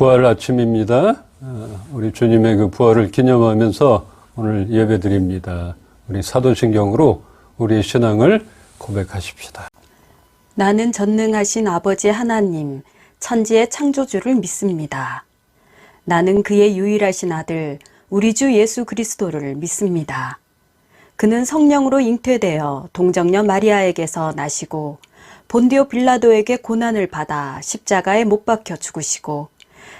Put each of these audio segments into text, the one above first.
부활 아침입니다. 어, 우리 주님의 그 부활을 기념하면서 오늘 예배 드립니다. 우리 사도신경으로 우리의 신앙을 고백하십시다. 나는 전능하신 아버지 하나님, 천지의 창조주를 믿습니다. 나는 그의 유일하신 아들, 우리 주 예수 그리스도를 믿습니다. 그는 성령으로 잉태되어 동정녀 마리아에게서 나시고 본디오 빌라도에게 고난을 받아 십자가에 못 박혀 죽으시고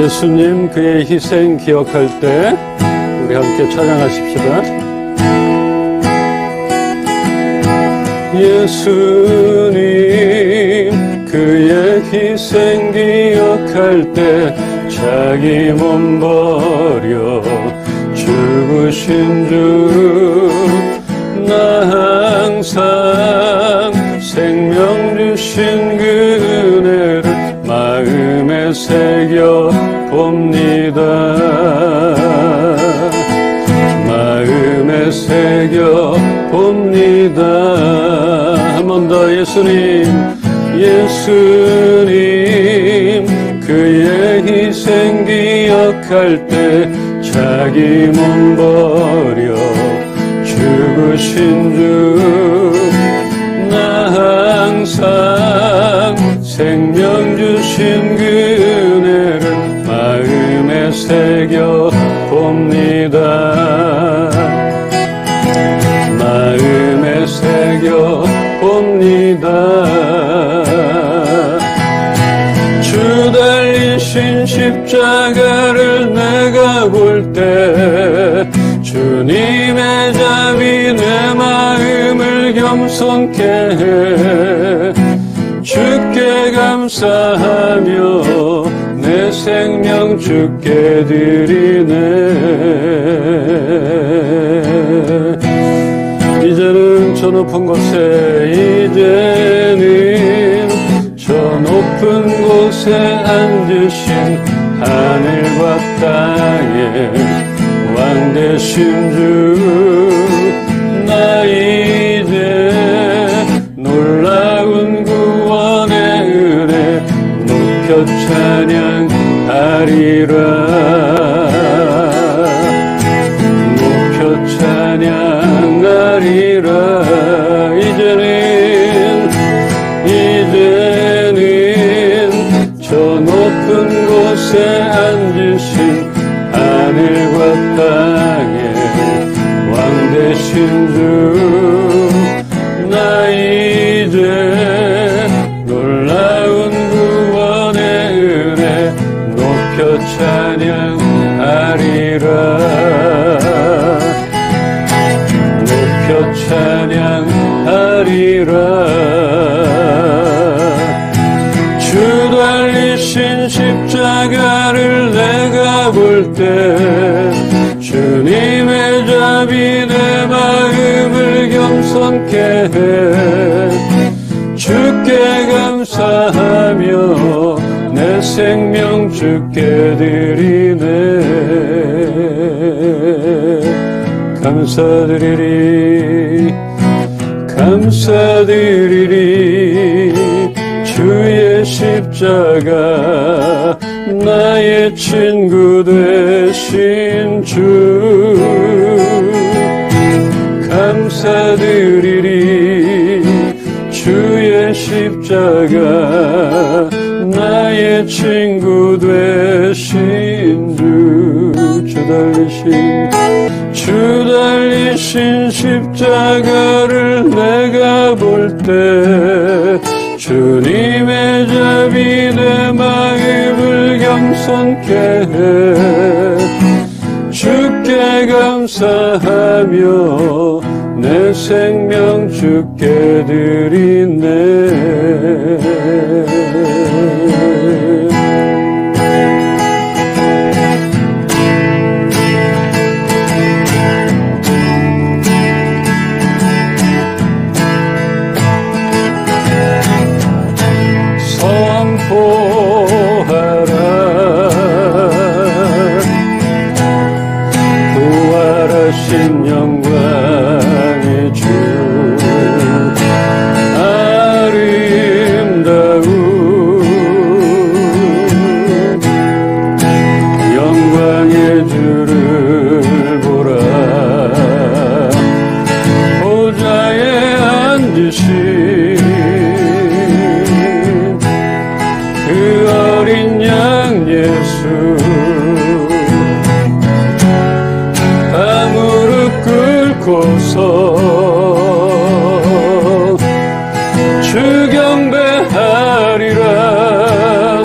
예수님 그의 희생 기억할 때 우리 함께 찬양하십시다. 예수님 그의 희생 기억할 때 자기 몸 버려 죽으신 주 나 항상 생명 주신 새겨 봅니다. 마음에 새겨 봅니다. 한 번 더 예수님 예수님 그의 희생 기억할 때 자기 몸 버려 죽으신 주 나 항상 생명 주신 그 새겨 봅니다. 마음에 새겨 봅니다. 주 달리신 십자가를 내가 볼 때 주님의 자비 내 마음을 겸손케 해. 주께 감사하며 내 주께 드리네. 이제는 저 높은 곳에 이제는 저 높은 곳에 앉으신 하늘과 땅에 왕 되신 주 생명 주께 드리네. 감사드리리 감사드리리. 주의 십자가 나의 친구 되신 주. 감사드리리. 주의 십자가 나의 친구 되신 주 주 달리신 주 달리신 십자가를 내가 볼 때 주님의 자비 내 마음을 겸손케 해. 주께 감사하며 내 생명 주께 드리네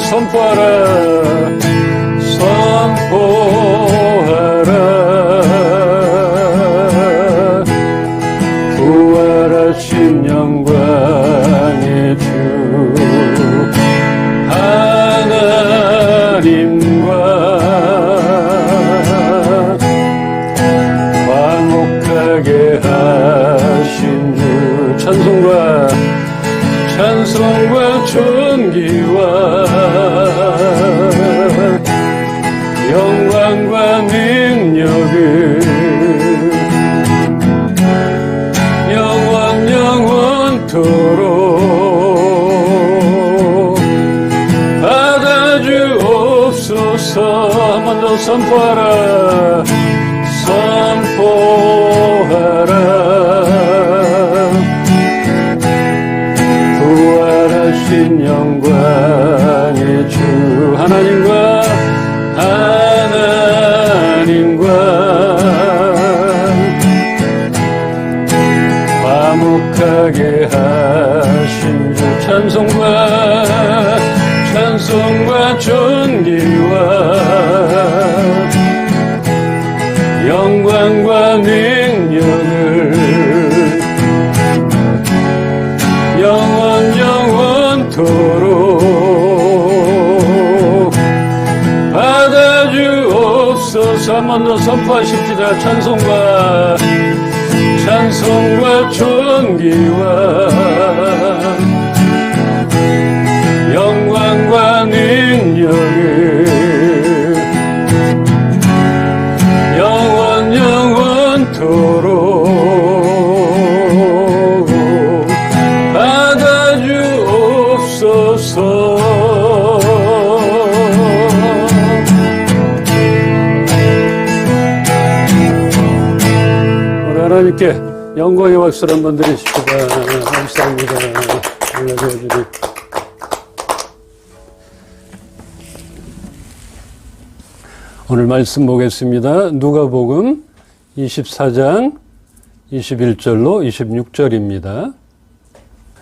주경배하 선포하라. 선포하라. 부활하신 영광의 주 하나님과 하나님과 화목하게 하신 주 찬송 선포하십시다. 찬송과 찬송과 존귀와 영광의 박수를 한번 드리십시다. 감사합니다. 주님. 오늘 말씀 보겠습니다. 누가복음 24장 21절로 26절입니다.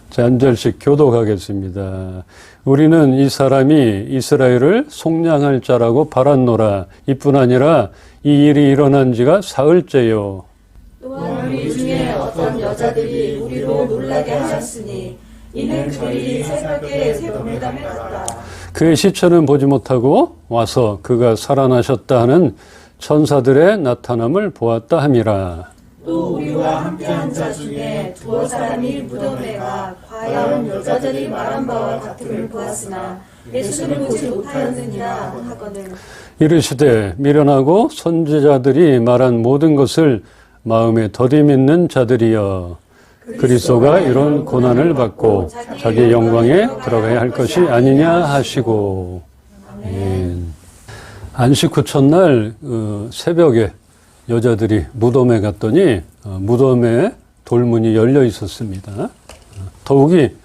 자, 한 절씩 교독하겠습니다. 우리는 이 사람이 이스라엘을 속량할 자라고 바랐노라. 이뿐 아니라 이 일이 일어난 지가 사흘째요. 우리 어떤 여자들이 우리로 놀라게 하셨으니 이는 그들이 새벽에 새벽무덤에 갔다. 그의 시체는 보지 못하고 와서 그가 살아나셨다 하는 천사들의 나타남을 보았다 함이라. 또 우리와 함께한 자 중에 두어 사람이 무덤에 가 과연 여자들이 말한 바와 같음을 보았으나 예수를 보지 못하였느니라 하거늘 이르시되 미련하고 선지자들이 말한 모든 것을 마음에 더디 믿는 자들이여 그리스도가 이런 고난을 받고 자기 영광에 들어가야 할 것이 아니냐 하시고 아멘. 안식 후 첫날 어, 새벽에 여자들이 무덤에 갔더니 어, 무덤에 돌문이 열려 있었습니다. 어, 더욱이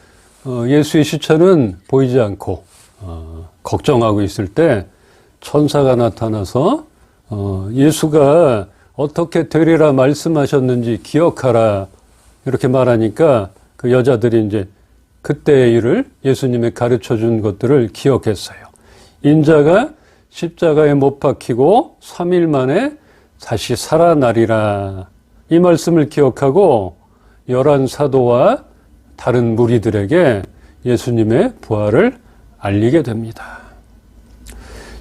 어, 예수의 시체는 보이지 않고 어, 걱정하고 있을 때 천사가 나타나서 어, 예수가 어떻게 되리라 말씀하셨는지 기억하라 이렇게 말하니까 그 여자들이 이제 그때의 일을 예수님의 가르쳐 준 것들을 기억했어요. 인자가 십자가에 못 박히고 3일 만에 다시 살아나리라. 이 말씀을 기억하고 열한 사도와 다른 무리들에게 예수님의 부활을 알리게 됩니다.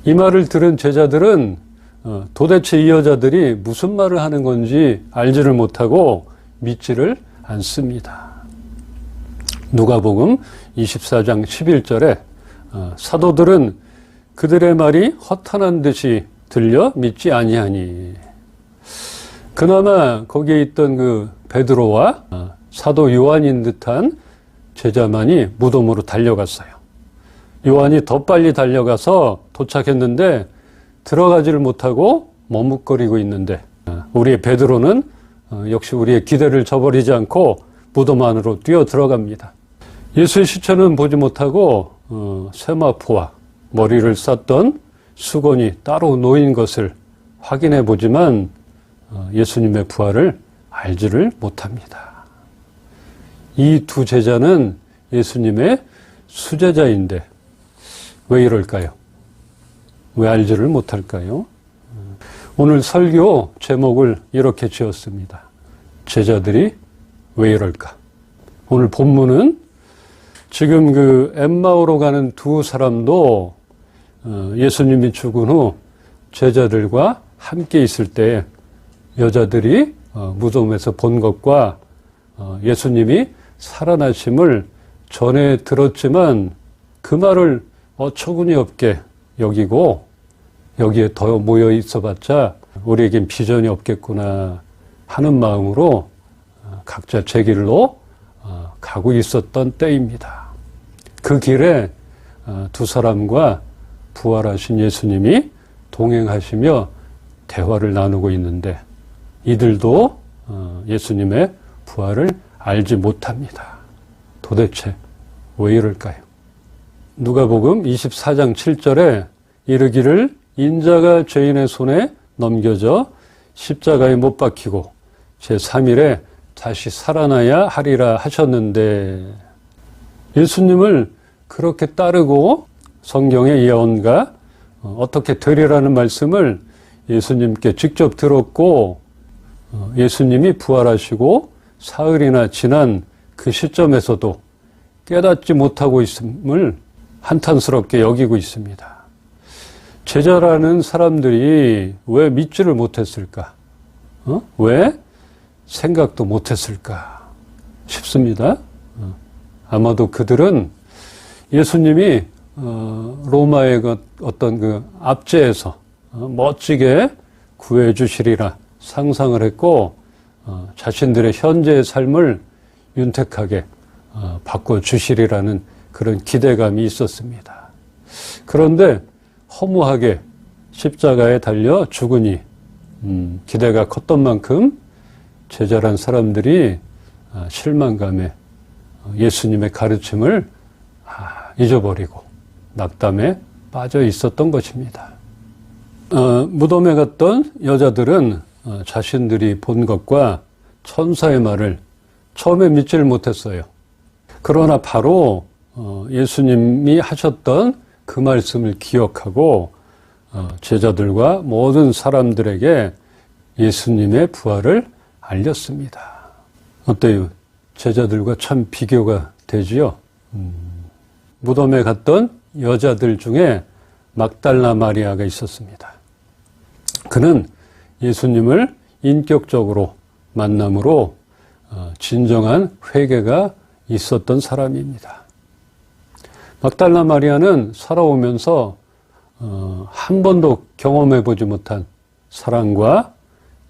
이 말을 들은 제자들은 어, 도대체 이 여자들이 무슨 말을 하는 건지 알지를 못하고 믿지를 않습니다. 누가복음 24장 11절에 어, 사도들은 그들의 말이 허탄한 듯이 들려 믿지 아니하니 그나마 거기에 있던 그 베드로와 어, 사도 요한인 듯한 제자만이 무덤으로 달려갔어요. 요한이 더 빨리 달려가서 도착했는데 들어가지를 못하고 머뭇거리고 있는데 어, 우리의 베드로는 어, 역시 우리의 기대를 저버리지 않고 무덤 안으로 뛰어 들어갑니다. 예수의 시체는 보지 못하고 어, 세마포와 머리를 쌌던 수건이 따로 놓인 것을 확인해 보지만 어, 예수님의 부활을 알지를 못합니다. 이 두 제자는 예수님의 수제자인데 왜 이럴까요? 왜 알지를 못할까요? 오늘 설교 제목을 이렇게 지었습니다. 제자들이 왜 이럴까? 오늘 본문은 지금 그 엠마오로 가는 두 사람도 어, 예수님이 죽은 후 제자들과 함께 있을 때 여자들이 어, 무덤에서 본 것과 어, 예수님이 살아나심을 전에 들었지만 그 말을 어처구니 없게 여기고 여기에 더 모여 있어봤자 우리에겐 비전이 없겠구나 하는 마음으로 어, 각자 제 길로 어, 가고 있었던 때입니다. 그 길에 어, 두 사람과 부활하신 예수님이 동행하시며 대화를 나누고 있는데 이들도 어, 예수님의 부활을 알지 못합니다. 도대체 왜 이럴까요? 누가복음 24장 7절에 이르기를 인자가 죄인의 손에 넘겨져 십자가에 못 박히고 제3일에 다시 살아나야 하리라 하셨는데 예수님을 그렇게 따르고 성경의 예언과 어, 어떻게 되리라는 말씀을 예수님께 직접 들었고 어, 예수님이 부활하시고 사흘이나 지난 그 시점에서도 깨닫지 못하고 있음을 한탄스럽게 여기고 있습니다. 제자라는 사람들이 왜 믿지를 못했을까? 어? 왜 생각도 못했을까 싶습니다. 어, 아마도 그들은 예수님이 어, 로마의 그 어떤 그 압제에서 어, 멋지게 구해 주시리라 상상을 했고 어, 자신들의 현재의 삶을 윤택하게 어, 바꿔 주시리라는 그런 기대감이 있었습니다. 그런데 허무하게 십자가에 달려 죽으니 음, 기대가 컸던 만큼 제자란 사람들이 아, 실망감에 어, 예수님의 가르침을 아, 잊어버리고 낙담에 빠져 있었던 것입니다. 어, 무덤에 갔던 여자들은 어, 자신들이 본 것과 천사의 말을 처음에 믿지를 못했어요. 그러나 바로 어, 예수님이 하셨던 그 말씀을 기억하고 어, 제자들과 모든 사람들에게 예수님의 부활을 알렸습니다. 어때요? 제자들과 참 비교가 되지요? 음, 무덤에 갔던 여자들 중에 막달라 마리아가 있었습니다. 그는 예수님을 인격적으로 만남으로 어, 진정한 회개가 있었던 사람입니다. 막달라 마리아는 살아오면서 어, 한 번도 경험해 보지 못한 사랑과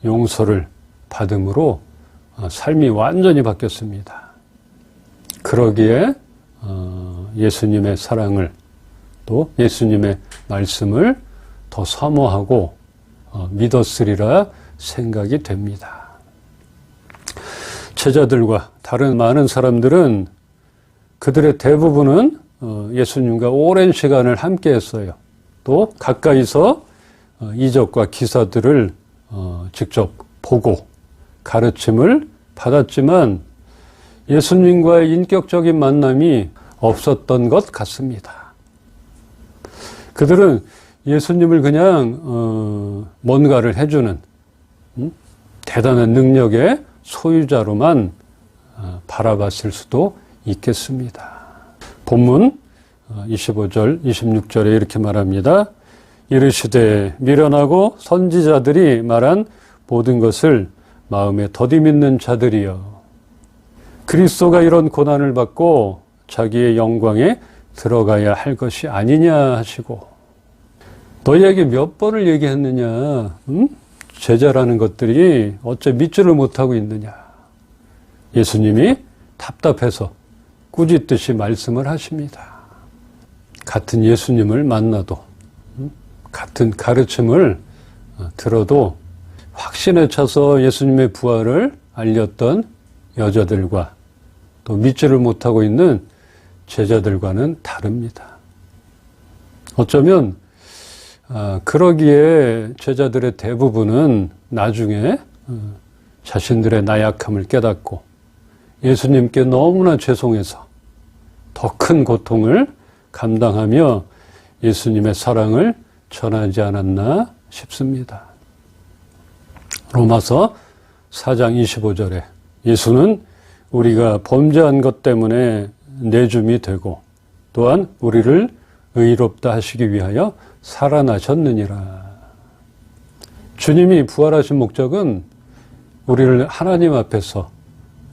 용서를 받음으로 어, 삶이 완전히 바뀌었습니다. 그러기에 어, 예수님의 사랑을 또 예수님의 말씀을 더 사모하고 어, 믿었으리라 생각이 됩니다. 제자들과 다른 많은 사람들은 그들의 대부분은 어, 예수님과 오랜 시간을 함께 했어요. 또 가까이서 어, 이적과 기사들을 어, 직접 보고 가르침을 받았지만 예수님과의 인격적인 만남이 없었던 것 같습니다. 그들은 예수님을 그냥 어, 뭔가를 해주는 음? 대단한 능력의 소유자로만 어, 바라봤을 수도 있겠습니다. 본문 25절, 26절에 이렇게 말합니다. 이르시되 미련하고 선지자들이 말한 모든 것을 마음에 더디 믿는 자들이여. 그리스도가 이런 고난을 받고 자기의 영광에 들어가야 할 것이 아니냐 하시고 너희에게 몇 번을 얘기했느냐 음? 제자라는 것들이 어째 믿지를 못하고 있느냐 예수님이 답답해서 꾸짖듯이 말씀을 하십니다. 같은 예수님을 만나도 음? 같은 가르침을 어, 들어도 확신에 차서 예수님의 부활을 알렸던 여자들과 또 믿지를 못하고 있는 제자들과는 다릅니다. 어쩌면 아, 그러기에 제자들의 대부분은 나중에 어, 자신들의 나약함을 깨닫고 예수님께 너무나 죄송해서 더 큰 고통을 감당하며 예수님의 사랑을 전하지 않았나 싶습니다. 로마서 4장 25절에 예수는 우리가 범죄한 것 때문에 내줌이 되고 또한 우리를 의롭다 하시기 위하여 살아나셨느니라. 주님이 부활하신 목적은 우리를 하나님 앞에서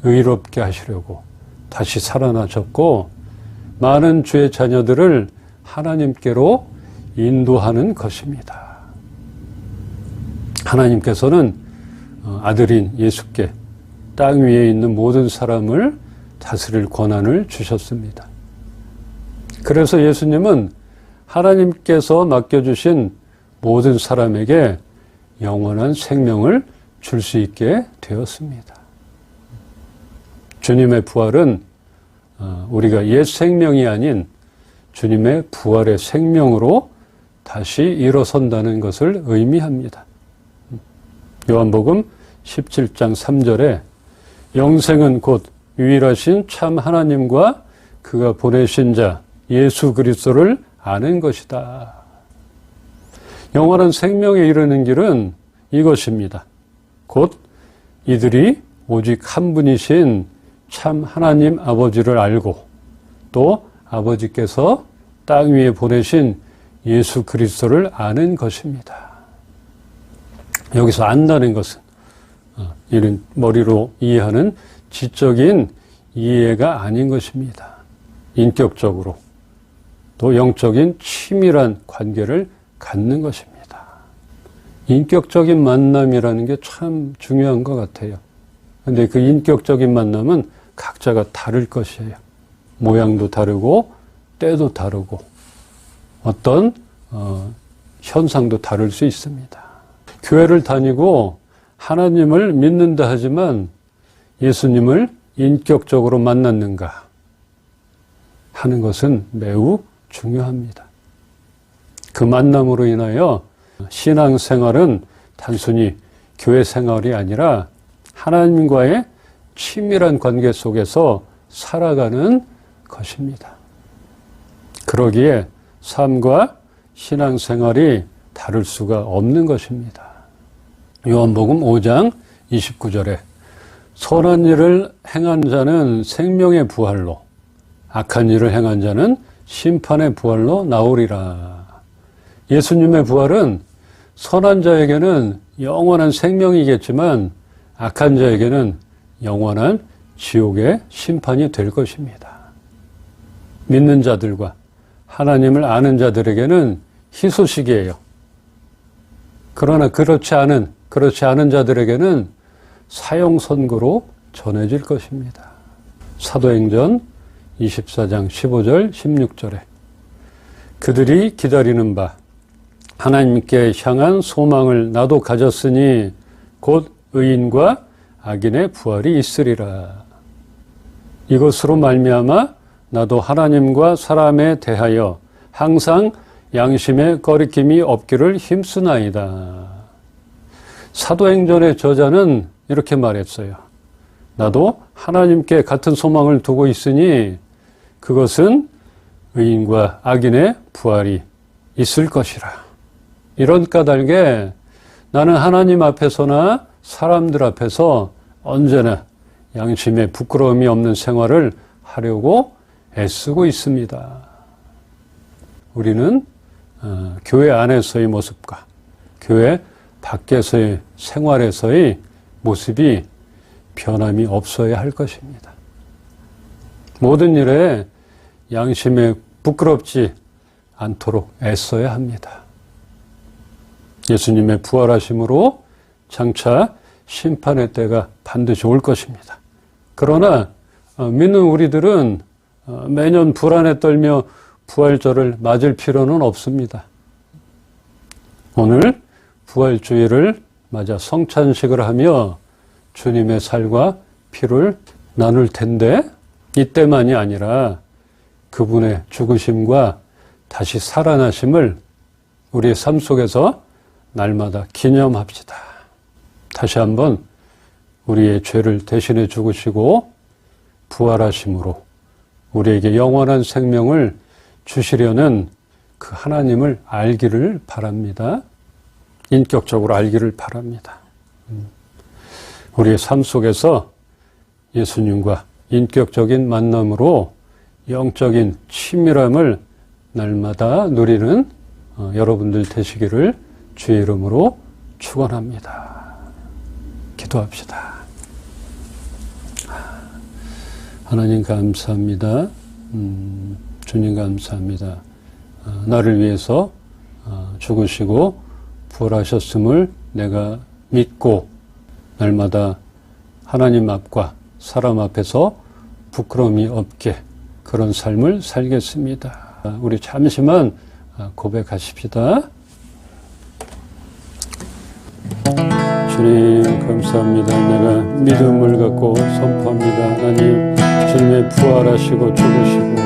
의롭게 하시려고 다시 살아나셨고 많은 주의 자녀들을 하나님께로 인도하는 것입니다. 하나님께서는 어, 아들인 예수께 땅 위에 있는 모든 사람을 다스릴 권한을 주셨습니다. 그래서 예수님은 하나님께서 맡겨주신 모든 사람에게 영원한 생명을 줄 수 있게 되었습니다. 주님의 부활은 어, 우리가 옛 생명이 아닌 주님의 부활의 생명으로 다시 일어선다는 것을 의미합니다. 요한복음 17장 3절에 영생은 곧 유일하신 참 하나님과 그가 보내신 자 예수 그리스도를 아는 것이다. 영원한 생명에 이르는 길은 이것입니다. 곧 이들이 오직 한 분이신 참 하나님 아버지를 알고 또 아버지께서 땅 위에 보내신 예수 그리스도를 아는 것입니다. 여기서 안다는 것은 어, 이런 머리로 이해하는 지적인 이해가 아닌 것입니다. 인격적으로 또 영적인 치밀한 관계를 갖는 것입니다. 인격적인 만남이라는 게 참 중요한 것 같아요. 근데 그 인격적인 만남은 각자가 다를 것이에요. 모양도 다르고, 때도 다르고, 어떤, 어, 현상도 다를 수 있습니다. 교회를 다니고 하나님을 믿는다 하지만 예수님을 인격적으로 만났는가 하는 것은 매우 중요합니다. 그 만남으로 인하여 신앙생활은 단순히 교회 생활이 아니라 하나님과의 친밀한 관계 속에서 살아가는 것입니다. 그러기에 삶과 신앙생활이 다를 수가 없는 것입니다. 요한복음 5장 29절에 선한 일을 행한 자는 생명의 부활로 악한 일을 행한 자는 심판의 부활로 나오리라. 예수님의 부활은 선한 자에게는 영원한 생명이겠지만 악한 자에게는 영원한 지옥의 심판이 될 것입니다. 믿는 자들과 하나님을 아는 자들에게는 희소식이에요. 그러나 그렇지 않은 그렇지 않은 자들에게는 사형 선고로 전해질 것입니다. 사도행전 24장 15절 16절에 그들이 기다리는 바 하나님께 향한 소망을 나도 가졌으니 곧 의인과 악인의 부활이 있으리라. 이것으로 말미암아 나도 하나님과 사람에 대하여 항상 양심의 거리낌이 없기를 힘쓰나이다. 사도행전의 저자는 이렇게 말했어요. 나도 하나님께 같은 소망을 두고 있으니 그것은 의인과 악인의 부활이 있을 것이라. 이런 까닭에 나는 하나님 앞에서나 사람들 앞에서 언제나 양심에 부끄러움이 없는 생활을 하려고 애쓰고 있습니다. 우리는 어, 교회 안에서의 모습과 교회 밖에서의 생활에서의 모습이 변함이 없어야 할 것입니다. 모든 일에 양심에 부끄럽지 않도록 애써야 합니다. 예수님의 부활하심으로 장차 심판의 때가 반드시 올 것입니다. 그러나 어, 믿는 우리들은 어, 매년 불안에 떨며 부활절을 맞을 필요는 없습니다. 오늘 부활주의를 맞아 성찬식을 하며 주님의 살과 피를 나눌 텐데 이때만이 아니라 그분의 죽으심과 다시 살아나심을 우리의 삶 속에서 날마다 기념합시다. 다시 한번 우리의 죄를 대신해 죽으시고 부활하심으로 우리에게 영원한 생명을 주시려는 그 하나님을 알기를 바랍니다. 인격적으로 알기를 바랍니다. 음. 우리의 삶 속에서 예수님과 인격적인 만남으로 영적인 친밀함을 날마다 누리는 어, 여러분들 되시기를 주의 이름으로 축원합니다. 기도합시다. 하나님 감사합니다. 음, 주님 감사합니다. 어, 나를 위해서 어, 죽으시고 부활하셨음을 내가 믿고 날마다 하나님 앞과 사람 앞에서 부끄러움이 없게 그런 삶을 살겠습니다. 우리 잠시만 고백하십시다. 주님 감사합니다. 내가 믿음을 갖고 선포합니다. 하나님 주님의 부활하시고 죽으시고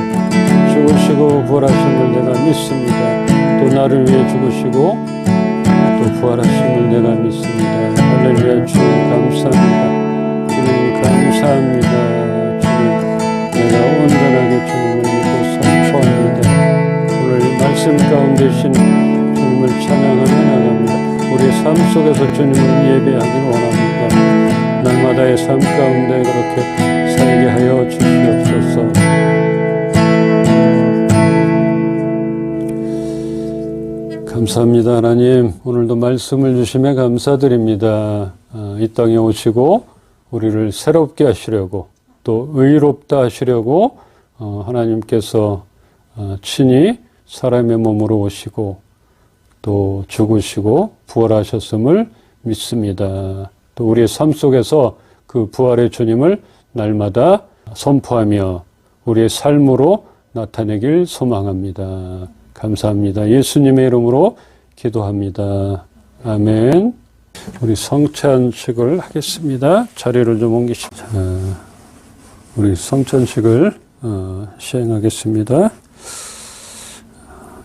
죽으시고 부활하심을 내가 믿습니다. 또 나를 위해 죽으시고 또 부활하심을 내가 믿습니다. 할렐루야 주님 감사합니다. 주님 감사합니다. 주님 내가 온전하게 주님을 믿고 선포합니다. 오늘 말씀 가운데 신 주님을 찬양하며 나갑니다. 우리 삶 속에서 주님을 예배하기를 원합니다. 날마다의 삶 가운데 그렇게 살게 하여 주시옵소서. 감사합니다, 하나님. 오늘도 말씀을 주심에 감사드립니다. 아, 이 땅에 오시고 우리를 새롭게 하시려고 또 의롭다 하시려고 어, 하나님께서 어, 친히 사람의 몸으로 오시고 또 죽으시고 부활하셨음을 믿습니다. 또 우리의 삶 속에서 그 부활의 주님을 날마다 선포하며 우리의 삶으로 나타내길 소망합니다. 감사합니다. 예수님의 이름으로 기도합니다. 아멘. 우리 성찬식을 하겠습니다. 자리를 좀 옮기십시오. 우리 성찬식을 어, 시행하겠습니다.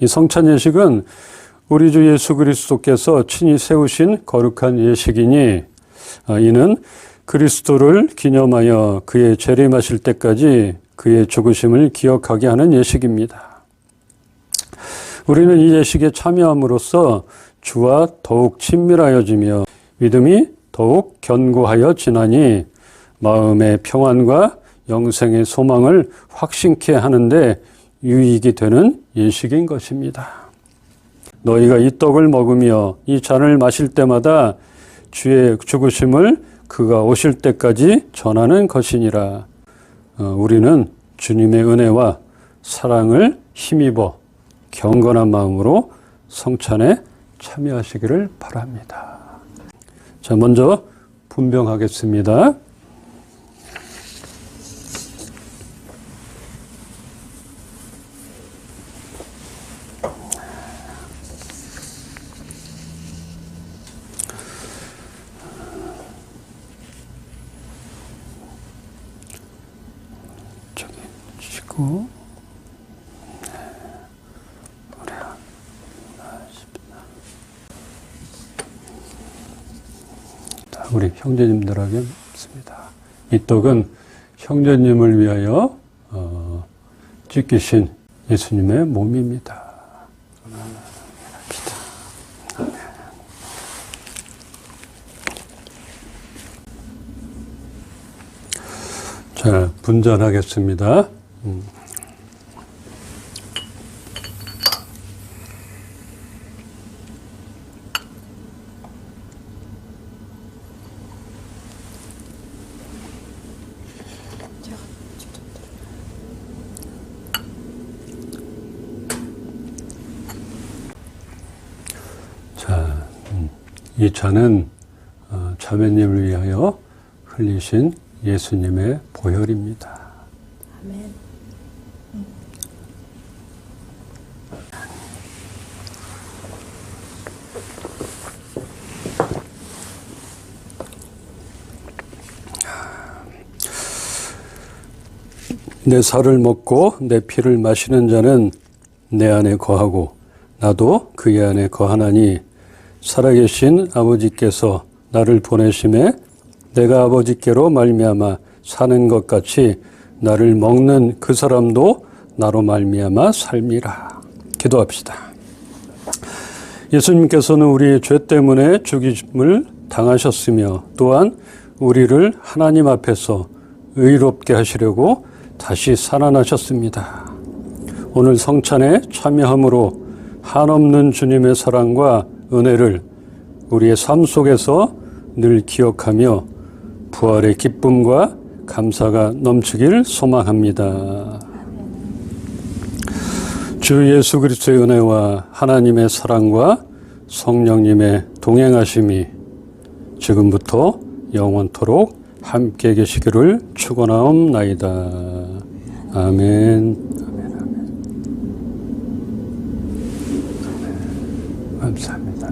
이 성찬 예식은 우리 주 예수 그리스도께서 친히 세우신 거룩한 예식이니 아, 이는 그리스도를 기념하여 그의 재림하실 때까지 그의 죽으심을 기억하게 하는 예식입니다. 우리는 이 예식에 참여함으로써 주와 더욱 친밀하여지며 믿음이 더욱 견고하여 지나니 마음의 평안과 영생의 소망을 확신케 하는데 유익이 되는 예식인 것입니다. 너희가 이 떡을 먹으며 이 잔을 마실 때마다 주의 죽으심을 그가 오실 때까지 전하는 것이니라. 어, 우리는 주님의 은혜와 사랑을 힘입어 경건한 마음으로 성찬에 참여하시기를 바랍니다. 자, 먼저 분병하겠습니다. 저기 치고 우리 형제님들에게 습니다. 이 떡은 형제님을 위하여 어, 찢기신 예수님의 몸입니다. 자, 분전하겠습니다. 음. 이 차는 어, 자매님을 위하여 흘리신 예수님의 보혈입니다. 아멘. 내 살을 먹고 내 피를 마시는 자는 내 안에 거하고 나도 그의 안에 거하나니 살아계신 아버지께서 나를 보내심에 내가 아버지께로 말미암아 사는 것 같이 나를 먹는 그 사람도 나로 말미암아 삶이라. 기도합시다. 예수님께서는 우리 죄 때문에 죽임을 당하셨으며 또한 우리를 하나님 앞에서 의롭게 하시려고 다시 살아나셨습니다. 오늘 성찬에 참여함으로 한없는 주님의 사랑과 은혜를 우리의 삶 속에서 늘 기억하며 부활의 기쁨과 감사가 넘치길 소망합니다. 주 예수 그리스도의 은혜와 하나님의 사랑과 성령님의 동행하심이 지금부터 영원토록 함께 계시기를 축원하옵나이다. 아멘. 감사합니다.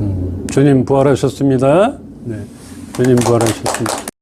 음, 주님 부활하셨습니다. 네, 주님 부활하셨습니다.